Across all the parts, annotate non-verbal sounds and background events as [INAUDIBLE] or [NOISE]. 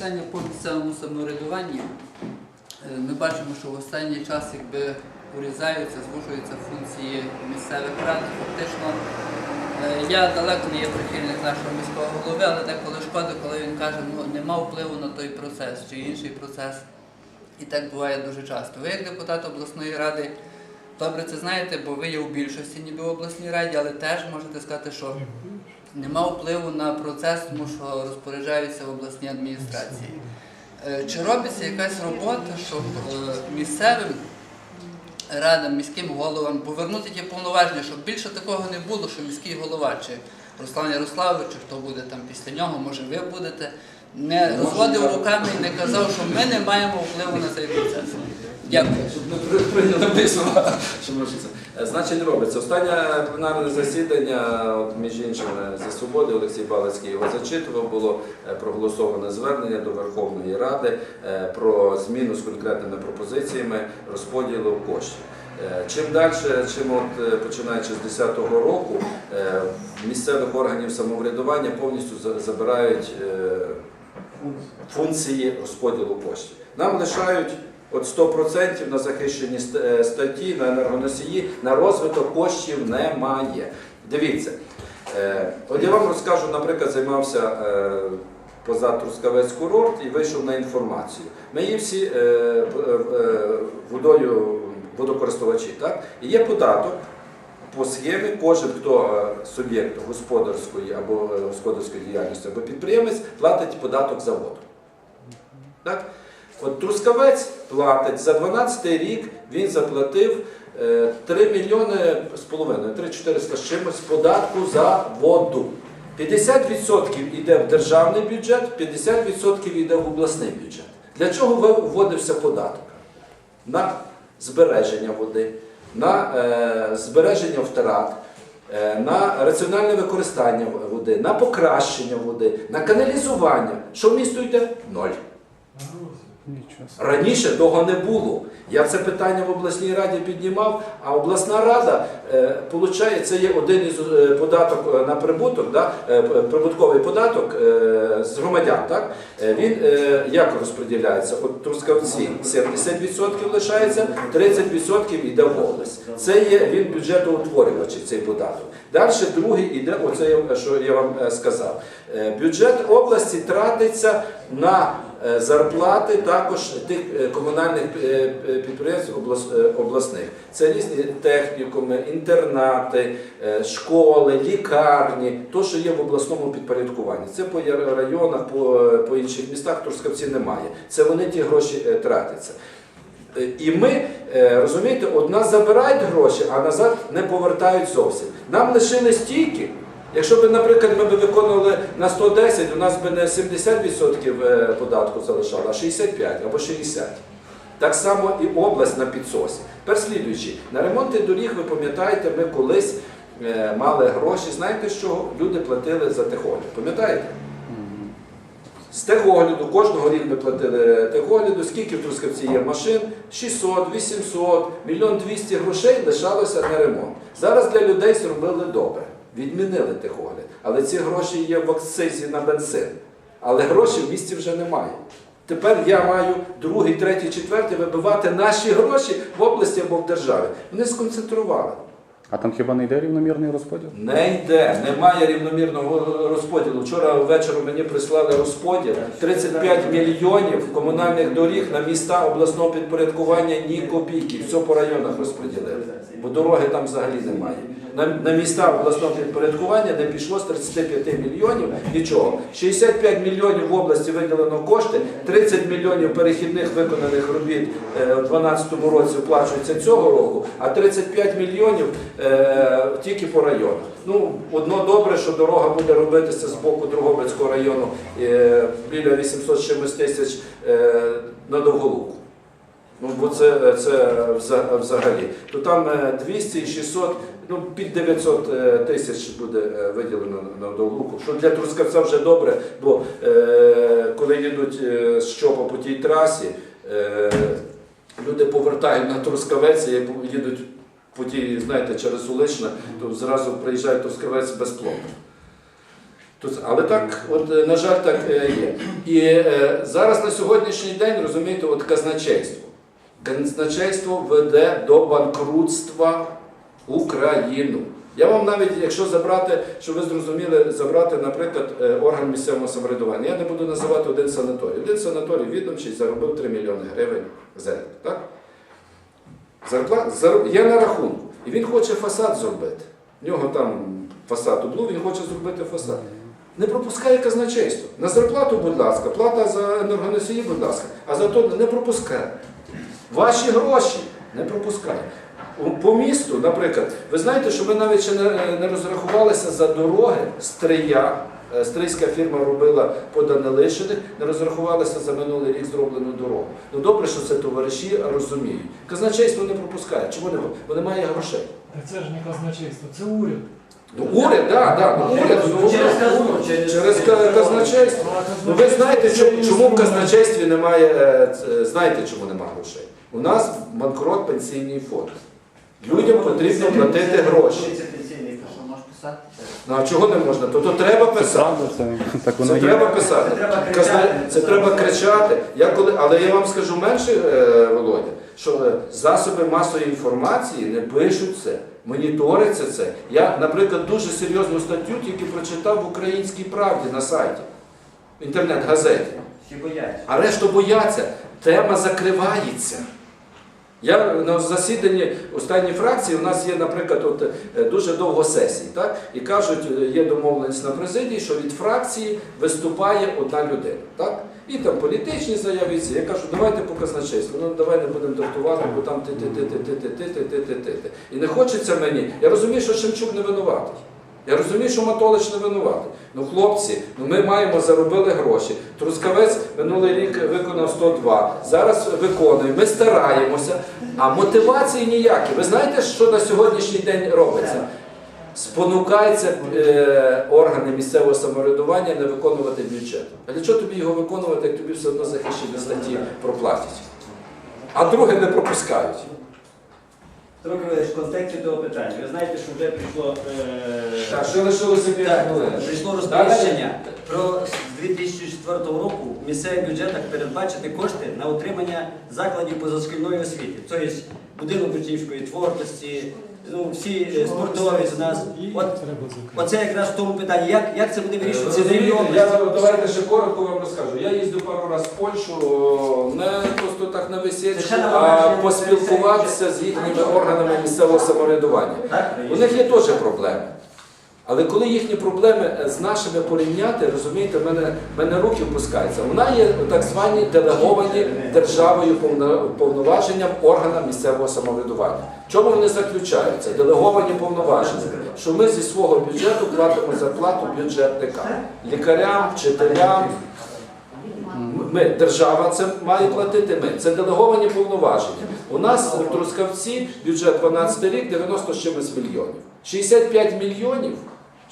питання по місцевому самоврядуванні. Е, Ми бачимо, що в останній час якби урізаються, звужуються функції місцевих рад. Фактично, е, я далеко не є прихильник нашого міського голови, але деколи шкода, коли він каже, ну нема впливу на той процес чи інший процес. І так буває дуже часто. Ви як депутат обласної ради добре це знаєте, бо ви є у більшості ніби в обласній раді, але теж можете сказати, що нема впливу на процес, тому що розпоряджаються в обласній адміністрації. Е, Чи робиться якась робота, щоб е, місцевим радам, міським головам повернути ті повноваження, щоб більше такого не було, що міський голова, чи Руслан Ярославович, чи хто буде там після нього, може ви будете, не розводив руками і не казав, що ми не маємо впливу на цей процес. Дякую. Щоб ми прийняли мої [LAUGHS] що це. Е, Значить, робиться. Останнє пленарне засідання, от, між іншим, е, за свободи Олексій Балицький його зачитував, було е, проголосоване звернення до Верховної Ради про зміну з конкретними пропозиціями розподілу коштів. Чим далі, чим от, починаючи з 2010 року, місцевих органів самоврядування повністю за- забирають функції розподілу коштів. Нам лишають от 100% на захищені е, статті, на енергоносії, на розвиток коштів немає. Дивіться, е, от я вам розкажу, наприклад, займався е, поза Трускавець курорт і вийшов на інформацію. Ми є всі водою водокористувачі, так? І є податок. По схемі кожен, хто суб'єкт господарської або господарської діяльності, або підприємець, платить податок за воду. Так? От Трускавець платить за 12 рік він заплатив е, 3 мільйони з половиною, 3-400 з чимось податку за воду. 50% йде в державний бюджет, 50% йде в обласний бюджет. Для чого вводився податок? На збереження води, на е, збереження втрат, е, на раціональне використання води, на покращення води, на каналізування. Що в місто йде? Ноль. Раніше того не було. Я це питання в обласній раді піднімав, а обласна рада, е, це є один із е, податок е, на прибуток, прибутковий податок з громадян. Так? Він як розподіляється? От Трускавці 70% лишається, 30% йде в область. Це є він бюджетоутворювачий, цей податок. Далі другий іде, оце що я вам сказав. Бюджет області тратиться на зарплати також тих е, комунальних е, е, підприємств е, обласних. Це різні технікуми, інтернати, е, школи, лікарні, то, що є в обласному підпорядкуванні. Це по районах, по, е, по інших містах Трускавці немає. Це вони ті гроші е, тратяться. Е, І ми, е, розумієте, от нас забирають гроші, а назад не повертають зовсім. Нам лишили стільки. Якщо б, наприклад, ми б виконували на 110, у нас би не 70% е, податку залишало, а 65 або 60. Так само і область на підсосі. Тепер слідуючи, на ремонти доріг, ви пам'ятаєте, ми колись е, мали гроші. Знаєте, що люди платили за техогляд? Пам'ятаєте? З техогляду, кожного рік ми платили техогляду, скільки в Трускавці є машин, 600, 800, мільйон 200 грошей лишалося на ремонт. Зараз для людей зробили добре, відмінили техогляд. Але ці гроші є в акцизі на бензин. Але гроші в місті вже немає. Тепер я маю другий, третій, четвертий вибивати наші гроші в області або в державі. Вони сконцентрували. А там хіба не йде рівномірний розподіл? Не йде, немає рівномірного розподілу. Вчора ввечері мені прислали розподіл 35 мільйонів комунальних доріг на міста обласного підпорядкування ні копійки. Все по районах розподілили. Бо дороги там взагалі немає. На, на міста обласного підпорядкування не пішло з 35 мільйонів нічого. 65 мільйонів в області виділено кошти, 30 мільйонів перехідних виконаних робіт е, у 2012 році оплачується цього року, а 35 мільйонів тільки по районах. Ну, одно добре, що дорога буде робитися з боку Другобицького району е, біля 800 з чимось тисяч е, на Довголуку. Ну, бо це, це взагалі. То там е, 200 і 600, ну під 900 е, тисяч буде е, виділено на Довголуку. Що для Трускавця вже добре, бо е, коли їдуть е, з Чопа по тій трасі, е, люди повертають на Трускавець і їдуть по тій, знаєте, через Уличне, то зразу приїжджають Трускавець безплатно. Тут- Але так, от, е, на жаль, так е, є. І е, зараз на сьогоднішній день, розумієте, от казначейство. Казначейство веде до банкрутства Україну. Я вам навіть, якщо забрати, щоб ви зрозуміли, забрати, наприклад, орган місцевого самоврядування, я не буду називати один санаторій. Один санаторій відомчий заробив 3 мільйони гривень за рік. Так? Зарплат, зар... є на рахунку. І він хоче фасад зробити. В нього там фасад углу, він хоче зробити фасад. Не пропускає казначейство. На зарплату, будь ласка, плата за енергоносії, будь ласка, а за то не пропускає. Ваші гроші не пропускає. По місту, наприклад, ви знаєте, що ми навіть ще не, не розрахувалися за дороги Стрия. Е, Стрийська фірма робила по Данилишиних, не розрахувалися за минулий рік зроблену дорогу. Ну добре, що це товариші розуміють. Казначейство не пропускає. Чому не? Бо немає грошей. Та це ж не казначейство, це уряд. Ну, уряд, так, да, ну, уряд, ну, Через казну, через- через казначейство. Ну ви знаєте, чому, чому в казначействі немає, е, знаєте, чому немає грошей? У нас банкрот пенсійний фонд. Людям потрібно платити гроші. Це пенсійний фонд. Що можеш писати? Ну а чого не можна? То, то треба писати. правда, це так воно Це є. треба писати. Це треба кричати. Це треба кричати. Я коли, але я вам скажу менше, е, Володя, що е, засоби масової інформації не пишуть це, моніториться це. Я, наприклад, дуже серйозну статтю тільки прочитав в Українській правді на сайті, в інтернет-газеті. Всі бояться. А решту бояться, тема закривається. Я на засіданні останньої фракції у нас є, наприклад, от, е, дуже довго сесій, так? і кажуть, е, є домовленість на президії, що від фракції виступає одна людина. Так? І там політичні заяви. Я кажу, давайте по. Ну давай не будемо дратувати, бо там ти ти ти ти ти ти ти ти ти ти ти І не хочеться мені. Я розумію, що Шемчук не винуватий. Я розумію, що Матолич не винуватий. Ну, хлопці, ну ми маємо заробили гроші. Трускавець минулий рік виконав 102. Зараз виконує. Ми стараємося. А мотивації ніякі. Ви знаєте, що на сьогоднішній день робиться? Спонукаються е, органи місцевого самоврядування не виконувати бюджет. А для чого тобі його виконувати, як тобі все одно захищені статті проплатять? А друге не пропускають. Трохи в контексті того питання. Ви знаєте, що вже прийшло, е, Так, що лишилося п'ять хвилин? прийшло розпорядження про з 2004 року в місцевих бюджетах передбачити кошти на утримання закладів позашкільної освіти. Тобто будинок учнівської творчості, ну, всі е, спортові з нас. От, оце якраз в тому питанні, як, як це буде вирішуватися рівні Розумієте, я давайте ще коротко вам розкажу. Я їздив пару разів в Польщу, не просто так на Це а Баварії, поспілкуватися з їхніми органами місцевого самоврядування. Так? У них є теж проблеми. Але коли їхні проблеми е, з нашими порівняти, розумієте, в мене, мене руки впускаються. Вона є так звані делеговані державою повноваженням органам місцевого самоврядування. Чому вони заключаються? Делеговані повноваження, що ми зі свого бюджету платимо зарплату бюджетникам, лікарям, вчителям. Ми, держава це має платити ми. Це делеговані повноваження. У нас в Трускавці бюджет 12 рік 90 з чимось мільйонів. 65 мільйонів,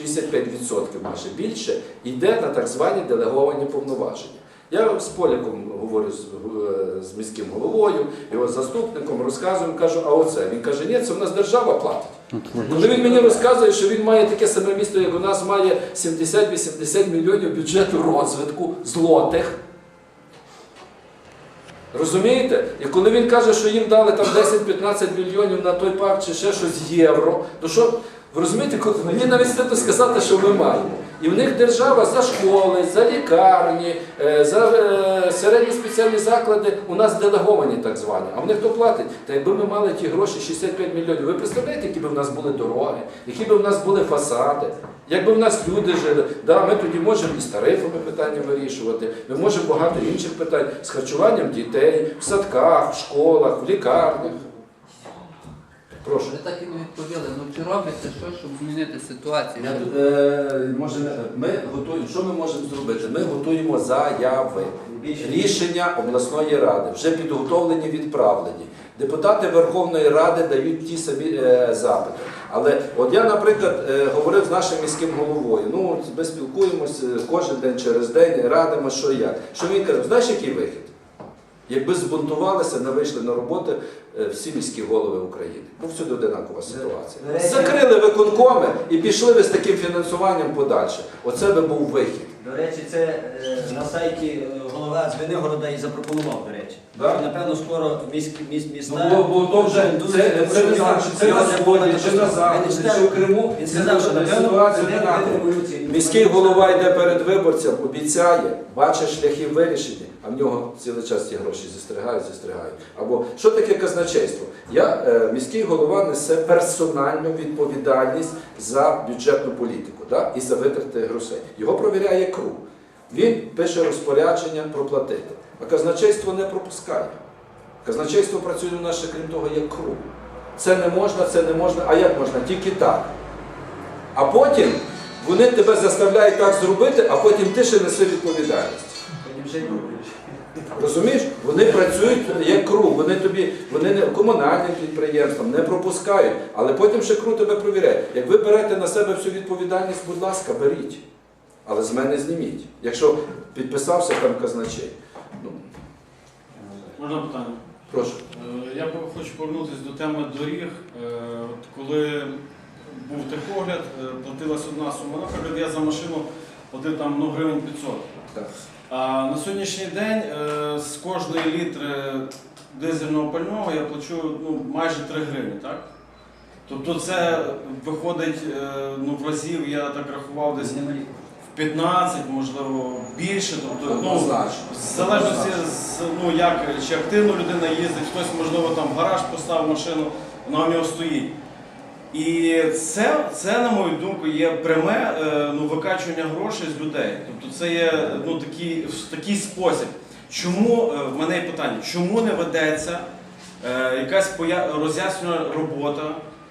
65% майже більше, йде на так звані делеговані повноваження. Я з Поляком говорю з, е, з міським головою, його заступником, розказую, кажу, а оце. Він каже, ні, це в нас держава платить. Коли він мені розказує, що він має таке саме місто, як у нас має 70-80 мільйонів бюджету розвитку злотих. Розумієте? І коли він каже, що їм дали там 10-15 мільйонів на той парк чи ще щось євро, то що, ви розумієте, мені навіть стидно сказати, що ми маємо. І в них держава за школи, за лікарні, е, за е, середні спеціальні заклади у нас делеговані так звані. А в них хто платить? Та якби ми мали ті гроші 65 мільйонів, ви представляєте, які б в нас були дороги, які б в нас були фасади, якби в нас люди жили, да, ми тоді можемо і з тарифами питання вирішувати, ми можемо багато інших питань з харчуванням дітей, в садках, в школах, в лікарнях. Прошу. Ви так і не відповіли. Ну чи робите що, щоб змінити ситуацію? Я тут, е, може, ми готуємо, що ми можемо зробити? Ми готуємо заяви, рішення обласної ради, вже підготовлені, відправлені. Депутати Верховної Ради дають ті самі е, запити. Але от я, наприклад, е, говорив з нашим міським головою. Ну, ми спілкуємося кожен день через день, радимо, що і як. Що він каже, знаєш, який вихід? Якби збунтувалися, не вийшли на роботи е, всі міські голови України. Ну, всюди одинакова ситуація. Закрили виконкоми і пішли ви з таким фінансуванням подальше. Оце би був вихід. До речі, це е, на сайті голова Звенигорода і запропонував, до речі. Да? І, напевно, скоро міськ, міс, міста... Ну, бо, бо то вже дуже- це не чи це на сході, чи на заході, чи в Криму. Він сказав, що напевно ситуація буде одинакова. Міський голова йде перед виборцем, обіцяє, бачить шляхи вирішення, а в нього цілий час ці гроші зістрягають, зістрягають. Або що таке казначейство? Я, е, міський голова несе персональну відповідальність за бюджетну політику да? і за витрати грошей. Його провіряє КРУ. Він пише розпорядження проплатити. А казначейство не пропускає. Казначейство працює у нас ще крім того, як КРУ. Це не можна, це не можна. А як можна? Тільки так. А потім вони тебе заставляють так зробити, а потім ти ще неси відповідальність. Розумієш? Вони працюють як кру, вони тобі, вони не комунальним підприємствам не пропускають, але потім ще кру тебе провіряє. Як ви берете на себе всю відповідальність, будь ласка, беріть. Але з мене зніміть. Якщо підписався там казначей. Ну, Можна питання? прошу. Е, Я б хочу повернутися до теми доріг. Е, от Коли був техогляд, е, платилась одна сума. Наприклад, я за машину платив там ну, гривень 500. Так. А на сьогоднішній день е, з кожної літри дизельного пального я плачу ну, майже 3 гривні, так? Тобто це виходить е, ну, в разів, я так рахував, десь Немалі. в 15, можливо, більше. Тобто, ну, Однозначно. в залежності з ну як чи активно людина їздить, хтось можливо там в гараж поставив машину, вона в нього стоїть. І це, це, на мою думку, є пряме е, ну, викачування грошей з людей. Тобто це є ну, такий, в такий спосіб. Чому е, в мене є питання, чому не ведеться е, якась поя- роз'яснювальна робота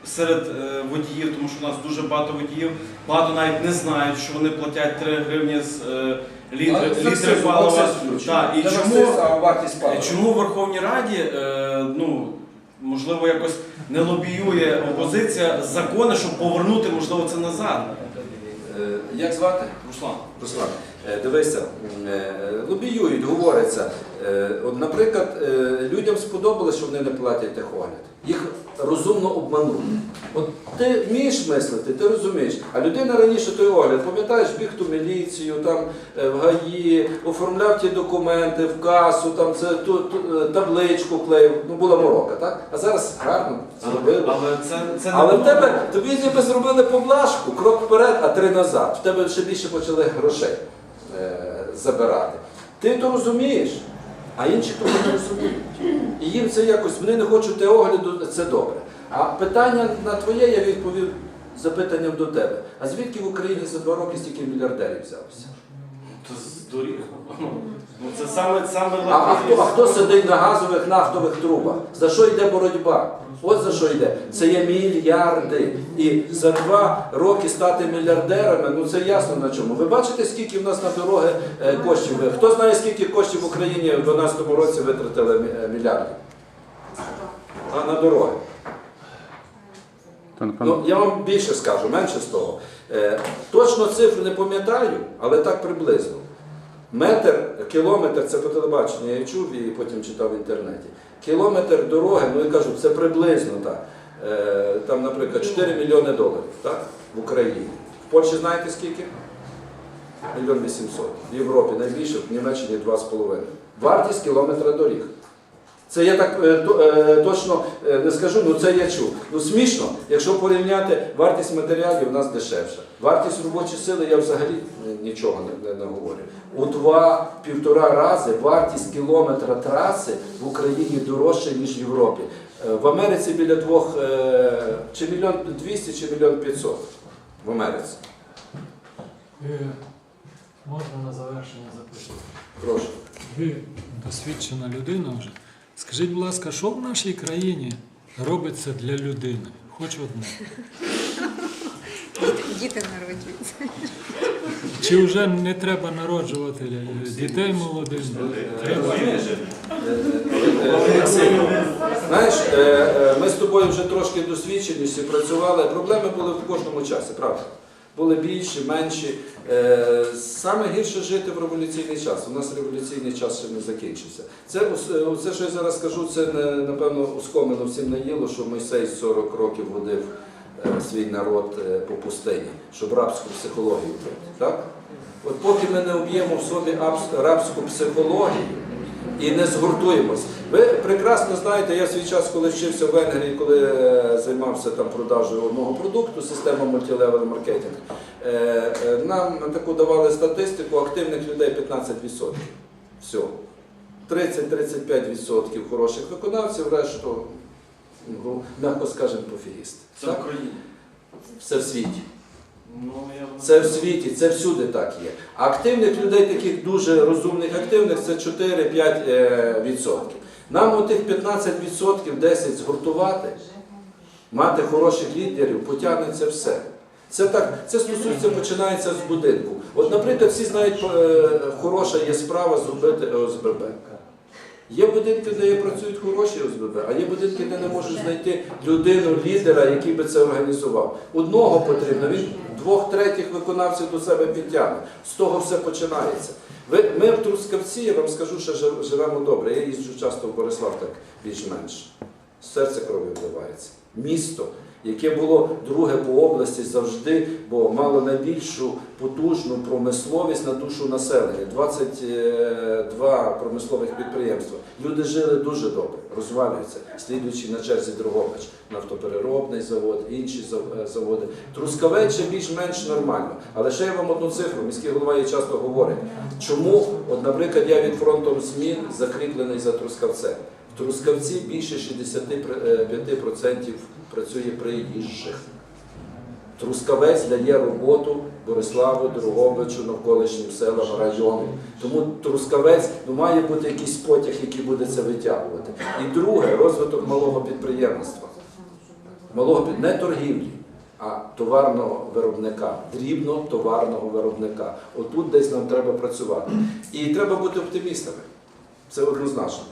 серед е, водіїв, тому що у нас дуже багато водіїв, багато навіть не знають, що вони платять 3 гривні з е, літри, літри палива. Так, і чому, Е, Чому в Верховній Раді е, ну, можливо якось не лобіює опозиція закони, щоб повернути можливо це назад? Е, Як звати? Руслан. Руслан, е, дивися, е, лобіюють, говориться. Е, наприклад, е, людям сподобалось, що вони не платять техогляд. Їх розумно обманули. От ти вмієш мислити, ти розумієш. А людина раніше той огляд, пам'ятаєш, біг ту міліцію, там е, в ГАІ, оформляв ті документи в касу, там це ту, ту, е, табличку клеїв. Ну була морока, так? А зараз гарно зробили. Але це, це не Але в тебе тобі ніби зробили поблажку, крок вперед, а три назад. В тебе ще більше почали грошей е, забирати. Ти то розумієш, а інші того не розуміють. І їм це якось, вони не хочуть те огляду, це добре. А питання на твоє я відповів запитанням до тебе. А звідки в Україні за два роки стільки мільярдерів взялося? То з доріг. Ну, ну, це саме саме А, а, хто, а хто сидить на газових нафтових трубах? За що йде боротьба? От за що йде. Це є мільярди. І за два роки стати мільярдерами, ну це ясно на чому. Ви бачите, скільки в нас на дороги е, коштів? Хто знає, скільки коштів в Україні в 2012 році витратили мі- е, мільярдів? А на дороги? Напевно, Ну, я вам більше скажу, менше з того. Е, точно цифру не пам'ятаю, але так приблизно. Метр, кілометр, це по телебаченню я чув і потім читав в інтернеті. Кілометр дороги, ну я кажу, це приблизно так. Е, там, наприклад, 4 мільйони доларів так, в Україні. В Польщі знаєте скільки? Мільйон 800. В Європі найбільше, в Німеччині 2,5. Вартість кілометра доріг. Це я так е, е, точно е, не скажу, ну це я чув. Ну смішно, якщо порівняти вартість матеріалів, у нас дешевша. Вартість робочої сили я взагалі нічого не, не, не говорю. У два-півтора рази вартість кілометра траси в Україні дорожча, ніж в Європі. В Америці біля двох е, чи мільйон двісті, чи мільйон п'ятсот. В Америці. Можна на завершення запитати. Прошу. Ви досвідчена людина вже. Скажіть, будь ласка, що в нашій країні робиться для людини? Хоч одне. Діти народжуються. Чи вже не треба народжувати дітей молодим? Треба. Знаєш, е, е, ми з тобою вже трошки досвідченіші працювали. Проблеми були в кожному часі, правда? Були більші, менші. Е, Саме гірше жити в революційний час. У нас революційний час ще не закінчився. Це це, що я зараз скажу, це напевно ускомено всім наїло, що Мойсей 40 років водив е, свій народ е, по пустині, щоб рабську психологію вбити. Так? От поки ми не об'ємо в собі рабську психологію і не згуртуємось. Ви прекрасно знаєте, я в свій час, коли вчився в Венгрії, коли е, займався там продажею одного продукту, система мультилевел маркетинг, е, е, нам таку давали статистику активних людей 15%. Все. 30-35% хороших виконавців, решту, ну, м'яко скажемо, пофігісти. Це в Україні. Все в світі. Ну, Це в світі, це всюди так є. Активних людей, таких дуже розумних, активних, це 4-5 е, відсотків. Нам у тих 15 відсотків 10 згуртувати, мати хороших лідерів, потягнеться все. Це так, це стосується, починається з будинку. От, наприклад, всі знають, е, хороша є справа зробити ОСББ. Є будинки, де працюють хороші ОСББ, а є будинки, де не можуть знайти людину, лідера, який би це організував. Одного потрібно, він двох третіх виконавців до себе підтягне. З того все починається. Ви, ми в Трускавці, я вам скажу, що живемо добре. Я їжджу часто в Борислав, так більш-менш. Серце кров'ю вливається. Місто, яке було друге по області завжди, бо мало найбільшу потужну промисловість на душу населення. 22 промислових підприємства. Люди жили дуже добре, розвалюються, слідуючи на черзі Дрогобич, нафтопереробний завод, інші е, заводи. Трускавець більш-менш нормально. Але ще я вам одну цифру. Міський голова її часто говорить. Чому, от, наприклад, я від фронтом змін закріплений за Трускавцем. Трускавці більше 65% працює приїжджих. Трускавець дає роботу Бориславу, Дрогобичу, навколишнім селам, району. Тому Трускавець ну, має бути якийсь потяг, який буде це витягувати. І друге розвиток малого підприємництва. Малого не торгівлі, а товарного виробника, дрібно товарного виробника. Отут десь нам треба працювати. І треба бути оптимістами. Це однозначно.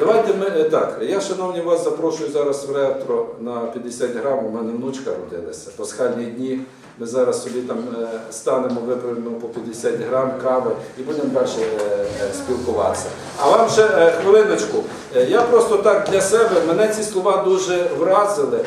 Давайте ми е, так. Я, шановні, вас запрошую зараз в ретро на 50 грам. У мене внучка родилася. Пасхальні дні. Ми зараз собі там е, станемо, виправимо по 50 грам кави і будемо далі е, спілкуватися. А вам ще хвилиночку. Я просто так для себе, мене ці слова дуже вразили.